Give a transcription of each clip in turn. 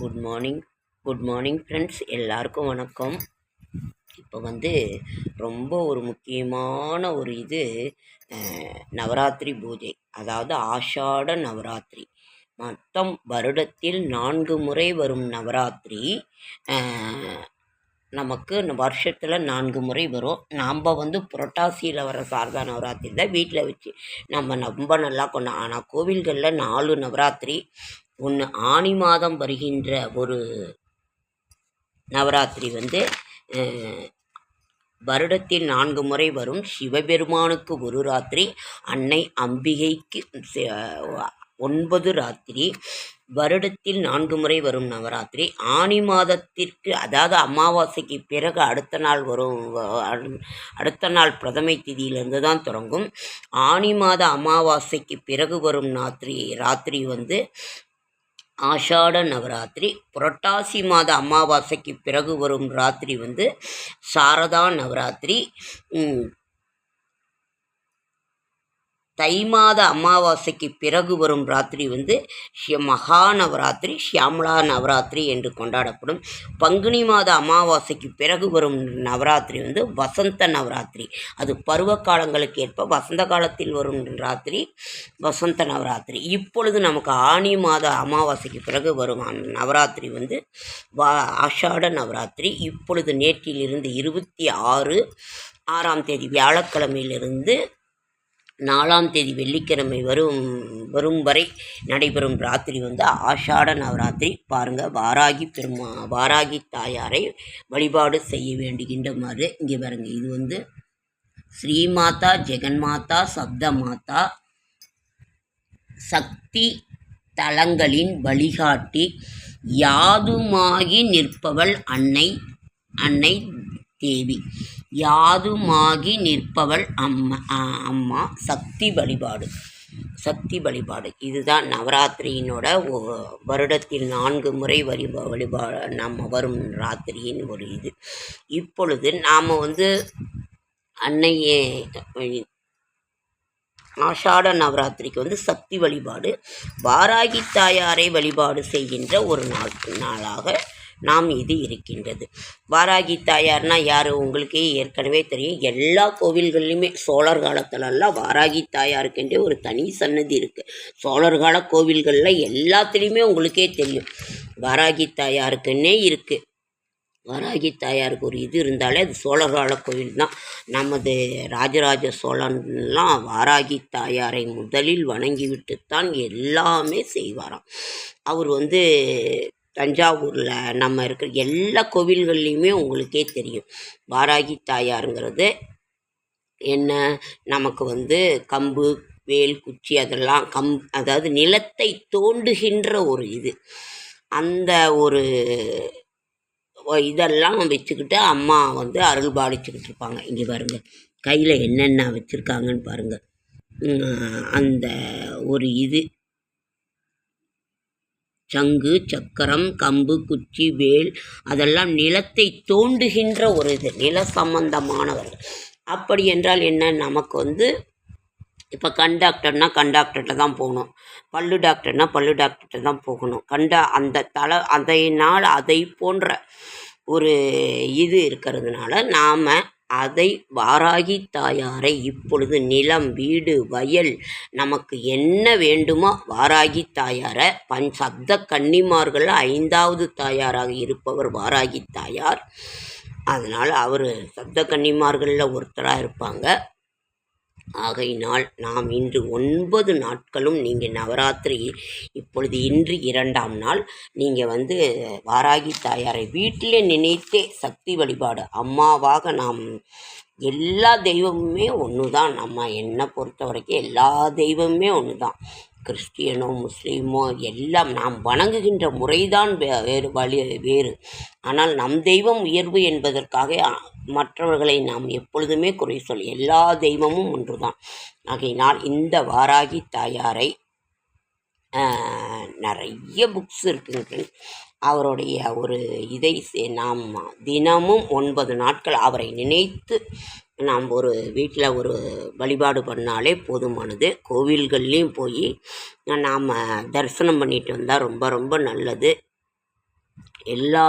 Good morning good morning friends எல்லாருக்கும் வணக்கம். இப்போ வந்து ரொம்ப ஒரு முக்கியமான ஒரு இது நவராத்திரி பூஜை. அதாவது ஆஷாட நவராத்திரி. மொத்தம் வருடத்தில் நான்கு முறை வரும் நவராத்திரி. நமக்கு வருஷத்தில் நான்கு முறை வரும். நாம் வந்து புரட்டாசியில் வர சாரதா நவராத்திரி தான் வீட்டில் வச்சு நம்ம ரொம்ப நல்லா கொண்டோம் ஆனால் கோவில்களில் நாலு நவராத்திரி. ஒன்று ஆனி மாதம் வருகின்ற ஒரு நவராத்திரி வந்து வருடத்தில் நான்கு முறை வரும் சிவபெருமானுக்கு ஒரு ராத்திரி அன்னை அம்பிகைக்கு ஒன்பது ராத்திரி வருடத்தில் நான்கு முறை வரும் நவராத்திரி. ஆனி மாதத்திற்கு அதாவது அமாவாசைக்கு பிறகு அடுத்த நாள் வரும் அடுத்த நாள் பிரதமை திதியிலிருந்து தான் தொடங்கும். ஆனி மாத அமாவாசைக்கு பிறகு வரும் ராத்திரி ராத்திரி வந்து ஆஷாட நவராத்திரி புரட்டாசி மாத அமாவாசைக்கு பிறகு வரும் ராத்திரி வந்து சாரதா நவராத்திரி தை மாத அமாவாசைக்கு பிறகு வரும் ராத்திரி வந்து மகா நவராத்திரி ஷியாமலா நவராத்திரி என்று கொண்டாடப்படும். பங்குனி மாத அமாவாசைக்கு பிறகு வரும் நவராத்திரி வந்து வசந்த நவராத்திரி. அது பருவ காலங்களுக்கு ஏற்ப வசந்த காலத்தில் வரும் ராத்திரி வசந்த நவராத்திரி. இப்பொழுது நமக்கு ஆனி மாத அமாவாசைக்கு பிறகு வரும் நவராத்திரி வந்து வா ஆஷாட நவராத்திரி. இப்பொழுது நேற்றிலிருந்து இருபத்தி ஆறு ஆறாம் தேதி வியாழக்கிழமையிலிருந்து நாலாம் தேதி வெள்ளிக்கிழமை வரும் வரும் வரை நடைபெறும் ராத்திரி வந்து ஆஷாட நவராத்திரி. பாருங்கள் வாராகி பெருமா வாராகி தாயாரை வழிபாடு செய்ய வேண்டுகின்றமாறு இங்கே பாருங்க. இது வந்து ஸ்ரீமாதா ஜெகன்மாதா சப்த மாதா சக்தி தலங்களின் வழிகாட்டி யாதுமாகி நிற்பவள் அன்னை அன்னை தேவி. யாதுமாகி நிற்பவள் அம்மா அம்மா. சக்தி வழிபாடு. சக்தி வழிபாடு. இதுதான் நவராத்திரியினோட வருடத்தில் நான்கு முறை வழிபா வழிபா நம்ம வரும் ராத்திரியின் ஒரு இது. இப்பொழுது நாம் வந்து அன்னையே ஆஷாட நவராத்திரிக்கு வந்து சக்தி வழிபாடு வாராகி தாயாரை வழிபாடு செய்கின்ற ஒரு நாள் நாளாக நாம் இது இருக்கின்றது. வாராகி தாயார்னா யார்? உங்களுக்கே ஏற்கனவே தெரியும். எல்லா கோவில்கள்லையுமே சோழர் காலத்துலலாம் வாராகி தாயாருக்குன்றே ஒரு தனி சன்னதி இருக்குது சோழர் கால கோவில்களில் எல்லாத்துலேயுமே உங்களுக்கே தெரியும். வாராகி தாயாருக்குன்னே இருக்குது வாராகி தாயாருக்கு ஒரு இது இருந்தாலே அது சோழர்கால கோவில் தான் நமது ராஜராஜ சோழன்லாம் வாராகி தாயாரை முதலில் வணங்கிவிட்டுத்தான் எல்லாமே செய்வாராம். அவர் வந்து தஞ்சாவூரில் நம்ம இருக்கிற எல்லா கோவில்கள்லேயுமே உங்களுக்கே தெரியும். வாராகி தாயாருங்கிறது என்ன? நமக்கு வந்து கம்பு வேல் குச்சி அதெல்லாம் கம் அதாவது நிலத்தை தோண்டுகின்ற ஒரு இது. அந்த ஒரு இதெல்லாம் வச்சுக்கிட்டு அம்மா வந்து அருள் பாலிச்சுக்கிட்டு இருப்பாங்க. இங்கே பாருங்கள் கையில் என்னென்ன வச்சுருக்காங்கன்னு பாருங்கள் அந்த ஒரு இது. சங்கு சக்கரம் கம்பு குச்சி வேல் அதெல்லாம் நிலத்தை தோண்டுகின்ற ஒரு இது நில சம்பந்தமானவர்கள். அப்படி என்றால் என்ன? நமக்கு வந்து இப்போ கண் டாக்டர்னா கண் டாக்டர்கிட்ட தான் போகணும். பல்லு டாக்டர்னா பல்லு டாக்டர்கிட்ட தான் போகணும். கண்ட அந்த தலை அதையினால் அதை போன்ற ஒரு இது இருக்கிறதுனால நாம் அதை வாராகி தாயாரை இப்பொழுது நிலம் வீடு வயல் நமக்கு என்ன வேண்டுமோ வாராகி தாயாரை பன் சப்த கன்னிமார்களில் ஐந்தாவது தாயாராக இருப்பவர் வாராகி தாயார். அதனால் அவர் சப்த கன்னிமார்களில் ஒருத்தராக இருப்பாங்க. ஆகையினால் நாம் இன்று ஒன்பது நாட்களும் நீங்கள் நவராத்திரி இப்பொழுது இன்று இரண்டாம் நாள். நீங்கள் வந்து வாராகி தாயாரை வீட்டிலே நினைத்தே சக்தி வழிபாடு. அம்மாவாக நாம் எல்லா தெய்வமுமே ஒன்று தான் நம்ம என்னை பொறுத்த வரைக்கும் எல்லா தெய்வமுமே ஒன்று தான் கிறிஸ்டியனோ முஸ்லீமோ எல்லாம் நாம் வணங்குகின்ற முறைதான் வே- வேறு வழி வேறு. ஆனால் நம் தெய்வம் உயர்வு என்பதற்காக மற்றவர்களை நாம் எப்பொழுதுமே குறை சொல் எல்லா தெய்வமும் ஒன்று தான் ஆகையினால் இந்த வாராகி தாயாரை நிறைய புக்ஸ் இருக்குங்க. அவருடைய ஒரு இதை சே- நாம் தினமும் ஒன்பது நாட்கள் அவரை நினைத்து நாம் ஒரு வீட்டில் ஒரு வழிபாடு பண்ணாலே போதுமானது. கோவில்கள்லேயும் போய் நாம் தரிசனம் பண்ணிட்டு வந்தால் ரொம்ப ரொம்ப நல்லது. எல்லா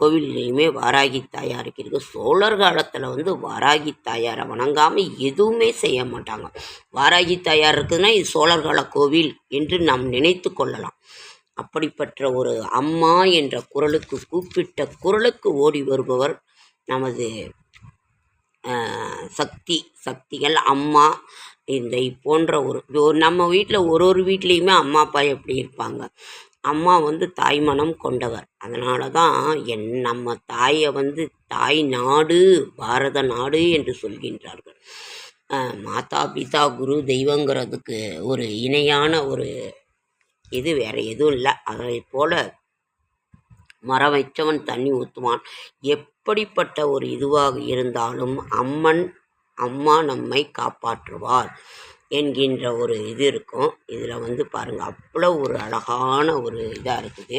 கோவில்லையுமே வாராகி தாயாருக்கு இருக்குது சோழர் காலத்தில் வந்து வாராகி தாயாரை வணங்காமல் எதுவுமே செய்ய மாட்டாங்க. வாராகி தாயார் இருக்குதுன்னா இது சோழர் கால கோவில் என்று நாம் நினைத்து கொள்ளலாம். அப்படிப்பட்ட ஒரு அம்மா என்ற குரலுக்கு கூப்பிட்ட குரலுக்கு ஓடி வருபவர் நமது சக்தி சக்திகள் அம்மா இந்த போன்ற ஒரு நம்ம வீட்டில் ஒரு ஒரு வீட்லேயுமே அம்மா அப்பா எப்படி இருப்பாங்க? அம்மா வந்து தாய்மனம் கொண்டவர். அதனால தான் என் நம்ம தாயை வந்து தாய் நாடு பாரத நாடு என்று சொல்கின்றார்கள். மாதா பிதா குரு தெய்வங்கிறதுக்கு ஒரு இணையான ஒரு இது வேற எதுவும் இல்லை. அதை போல மரம் வைச்சவன் தண்ணி ஊற்றுவான் எப்படிப்பட்ட ஒரு இதுவாக இருந்தாலும் அம்மன் அம்மா நம்மை காப்பாற்றுவார் என்கின்ற ஒரு இது இருக்கும். இதில் வந்து பாருங்கள் அவ்வளோ ஒரு அழகான ஒரு இதாக இருக்குது.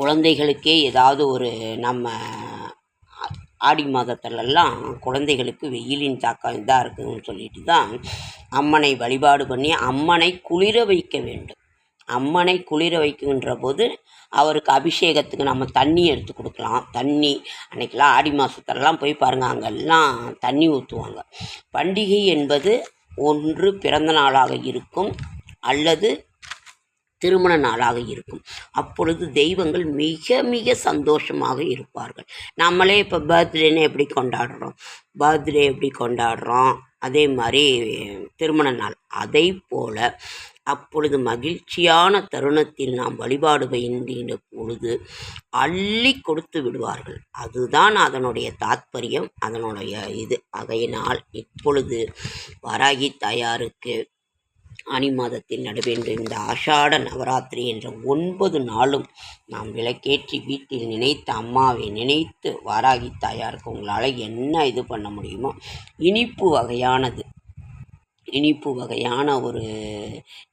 குழந்தைகளுக்கே ஏதாவது ஒரு நம்ம ஆடி மாதத்துலலாம் குழந்தைகளுக்கு வெயிலின் தாக்கம் இதாக இருக்குதுன்னு சொல்லிட்டு தான் அம்மனை வழிபாடு பண்ணி அம்மனை குளிர வைக்க வேண்டும். அம்மனை குளிர வைக்கின்ற போது அவருக்கு அபிஷேகத்துக்கு நம்ம தண்ணி எடுத்து கொடுக்கலாம். தண்ணி அன்னைக்கெல்லாம் ஆடி மாதத்துலலாம் போய் பாருங்கள் அங்கெல்லாம் தண்ணி ஊற்றுவாங்க பண்டிகை என்பது ஒன்று பிறந்த நாளாக இருக்கும் அல்லது திருமண நாளாக இருக்கும். அப்பொழுது தெய்வங்கள் மிக மிக சந்தோஷமாக இருப்பார்கள். நம்மளே இப்போ பர்த்டேன்னு எப்படி கொண்டாடுறோம்? பர்த்டே எப்படி கொண்டாடுறோம்? அதே மாதிரி திருமண நாள். அதை போல் அப்பொழுது மகிழ்ச்சியான தருணத்தில் நாம் வழிபாடு பயின்ற பொழுது அள்ளி கொடுத்து விடுவார்கள். அதுதான் அதனுடைய தாத்பரியம் அதனுடைய இது. ஆகையினால் இப்பொழுது வராகி தாயாருக்கு ஆனி மாதத்தில் நடைபெற்ற இந்த ஆஷாட நவராத்திரி என்ற ஒன்பது நாளும் நாம் விளக்கேற்றி வீட்டில் நினைத்த அம்மாவை நினைத்து வாராகி தாயாருக்கு உங்களால் என்ன இது பண்ண முடியுமோ இனிப்பு வகையானது இனிப்பு வகையான ஒரு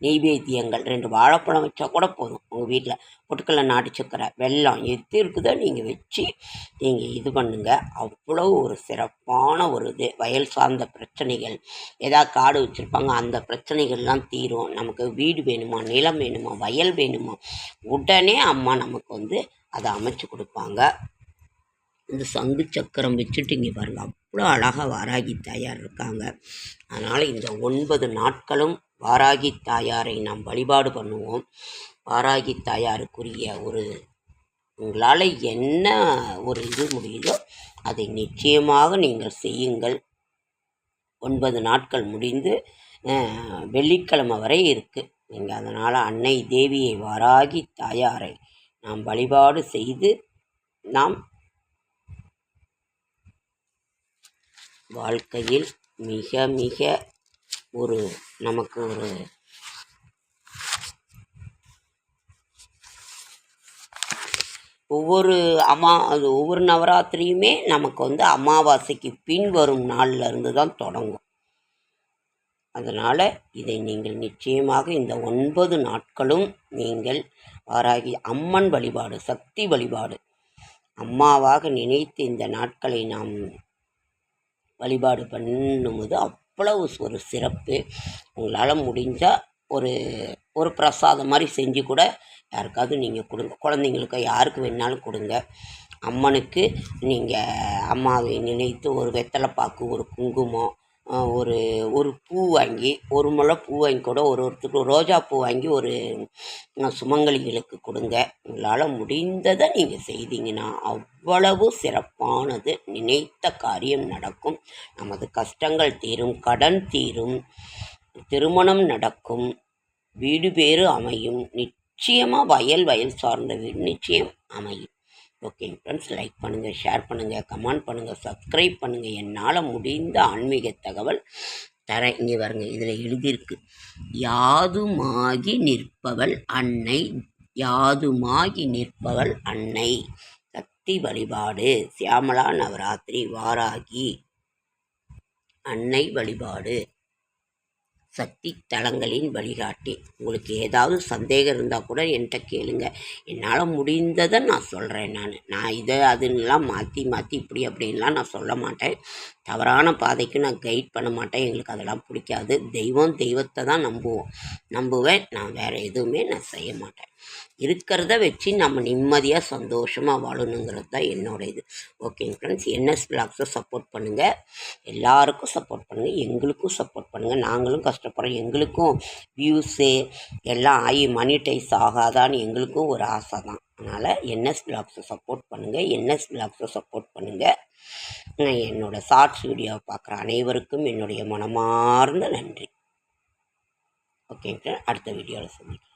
நெய்வேத்தியங்கள் ரெண்டு வாழைப்பழம் வச்சா கூட போதும். உங்கள் வீட்டில் பொட்டுக்கடலை நாட்டு சக்கரை வெல்லம் எது இருக்குதோ நீங்கள் வச்சு நீங்கள் இது பண்ணுங்க. அவ்வளோ ஒரு சிறப்பான ஒரு இது. வயல் சார்ந்த பிரச்சனைகள் ஏதாவது காடு வச்சுருப்பாங்க அந்த பிரச்சனைகள்லாம் தீரும். நமக்கு வீடு வேணுமா நிலம் வேணுமா வயல் வேணுமா உடனே அம்மா நமக்கு வந்து அதை அமைச்சு கொடுப்பாங்க. இந்த சங்கு சக்கரம் வச்சுட்டு இங்கே பாருங்க. அவ்வளோ அழகாக வாராகி தாயார் இருக்காங்க. அதனால் இந்த ஒன்பது நாட்களும் வாராகி தாயாரை நாம் வழிபாடு பண்ணுவோம். வாராகி தாயாருக்குரிய ஒரு உங்களால் என்ன ஒரு இது முடியுதோ அதை நிச்சயமாக நீங்கள் செய்யுங்கள். ஒன்பது நாட்கள் முடிந்து வெள்ளிக்கிழமை வரை இருக்குது நீங்கள் அதனால் அன்னை தேவியை வாராகி தாயாரை நாம் வழிபாடு செய்து நாம் வாழ்க்கையில் மிக மிக ஒரு நமக்கு ஒரு ஒவ்வொரு அமா அது ஒவ்வொரு நவராத்திரியுமே நமக்கு வந்து அமாவாசைக்கு பின் வரும் நாள்ல இருந்து தான் தொடங்கும். அதனால் இதை நீங்கள் நிச்சயமாக இந்த ஒன்பது நாட்களும் நீங்கள் ஆராகி அம்மன் வழிபாடு சக்தி வழிபாடு அம்மாவாக நினைத்து இந்த நாட்களை நாம் வழிபாடு பண்ணும்போது அவ்வளவு ஒரு சிறப்பு. உங்களால் முடிஞ்சால் ஒரு ஒரு பிரசாதம் மாதிரி செஞ்சு கூட யாருக்காவது நீங்கள் கொடுங்க. குழந்தைங்களுக்கு யாருக்கு வேணாலும் கொடுங்க. அம்மனுக்கு நீங்கள் அம்மாவை நினைத்து ஒரு வெத்தலைப்பாக்கு ஒரு குங்குமம் ஒரு ஒரு பூ வாங்கி ஒரு முளை பூ வாங்கி கூட ஒரு ஒருத்தருக்கு ரோஜா பூ வாங்கி ஒரு சுமங்கலிகளுக்கு கொடுங்க. உங்களால் முடிந்ததை நீங்கள் செய்தீங்கன்னா அவ்வளவு சிறப்பானது நினைத்த காரியம் நடக்கும். நமது கஷ்டங்கள் தீரும் கடன் தீரும் திருமணம் நடக்கும் வீடு பேறு அமையும். நிச்சயமாக வயல் வயல் சார்ந்த வீடு நிச்சயம் அமையும். ஓகே ஃப்ரெண்ட்ஸ் லைக் பண்ணுங்கள் ஷேர் பண்ணுங்கள் கமெண்ட் பண்ணுங்கள் சப்ஸ்கிரைப் பண்ணுங்கள் என்னால் முடிந்த ஆன்மீக தகவல் தரேன். இங்கே வருங்க இதில் எழுதியிருக்கு. யாதுமாகி நிற்பவள் அன்னை யாதுமாகி நிற்பவள் அன்னை. சக்தி வழிபாடு சியாமலா நவராத்திரி வாராகி. அன்னை வழிபாடு. சக்தி தலங்களின் வழிகாட்டி. உங்களுக்கு ஏதாவது சந்தேகம் இருந்தால் கூட என்கிட்ட கேளுங்க. என்னால் முடிந்ததை நான் சொல்கிறேன் நான். நான் இதை அதுன்னெலாம் மாற்றி மாற்றி இப்படி அப்படின்லாம் நான் சொல்ல மாட்டேன். தவறான பாதைக்கு நான் கைட் பண்ண மாட்டேன். எங்களுக்கு அதெல்லாம் பிடிக்காது. தெய்வம் தெய்வத்தை தான் நம்புவோம். நம்புவேன். நான் வேறு எதுவுமே நான் செய்ய மாட்டேன். இருக்கிறத வச்சு நம்ம நிம்மதியாக சந்தோஷமாக வாழணுங்கிறது தான் என்னோட இது ஓகேங்க ஃப்ரெண்ட்ஸ் என்எஸ் பிளாக்ஸை சப்போர்ட் பண்ணுங்கள் எல்லாருக்கும் சப்போர்ட் பண்ணுங்கள் எங்களுக்கும் சப்போர்ட் பண்ணுங்கள் நாங்களும் கஷ்டப்படுறோம். எங்களுக்கும் வியூஸு எல்லாம் ஆகி மனிடைஸ் ஆகாதான்னு எங்களுக்கும் ஒரு ஆசை தான். அதனால் என்எஸ் பிளாக்ஸை சப்போர்ட் பண்ணுங்கள் என்எஸ் பிளாக்ஸை சப்போர்ட் பண்ணுங்கள் நான் என்னோடய ஷார்ட்ஸ் வீடியோவை பார்க்குற அனைவருக்கும் என்னுடைய மனமார்ந்த நன்றி. ஓகேங்க அடுத்த வீடியோவில் சந்திக்கிறேன்